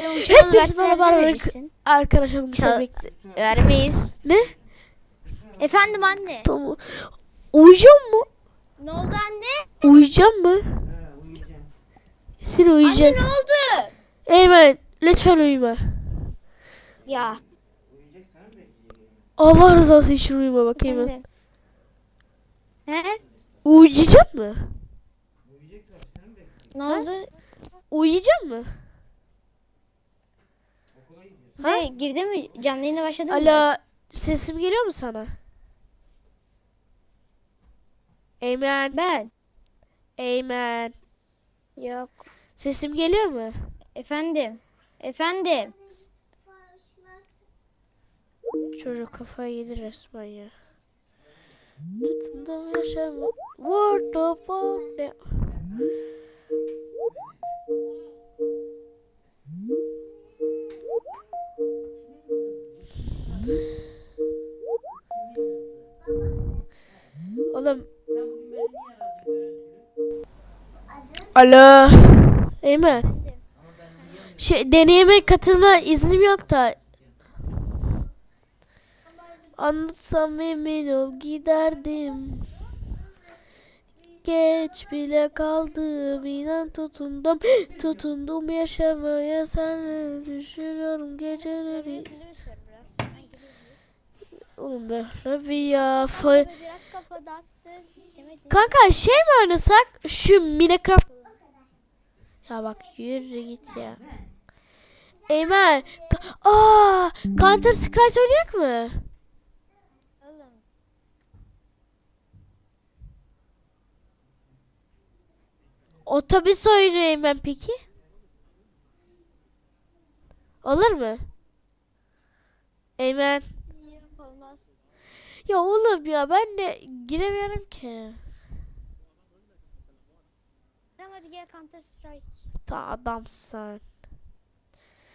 Sen uçağını versene bana var verirsin. Arkadaşlar bunu Çal- bekle. Vermeyiz. Ne? Efendim anne. Tamam. Uyuyacağım mı? Ne oldu anne? Uyuyacağım mı? Sen Anne uyuyacaksın. ne oldu? Eymen lütfen uyuma. Ya. Allah rızası için uyuma ben. Efendim. He? Uyuyacak mı? Ne oldu? Uyuyacak mı? Kuzey girdi mi? Canlı yayına başladı mı? Alo sesim geliyor mu sana? Eymen, Ben. Eymen. Yok. Sesim geliyor mu? Efendim. Efendim. Çocuk kafayı yedi resmen ya. Tutundum yaşama. What the Oğlum. Alo. Eymen. Şey deneyime katılma iznim yok da Anlatsam emin ol giderdim. Geç bile kaldım inan tutundum tutundum yaşamaya senle düşünüyorum geceleri. Oğlum be Rabbi ya. Fa- İstemedim. Kanka şey mi oynasak? Şu Minecraft. Ya bak yürü git ya. Eymen. Ka- Aa, Counter Strike oynayak mı? Otobüs oyunu Eymen peki? Olur mu? Eymen. Olmaz. Ya oğlum ya ben de giremiyorum ki. Tamam hadi gel Counter Strike. Ta adamsın.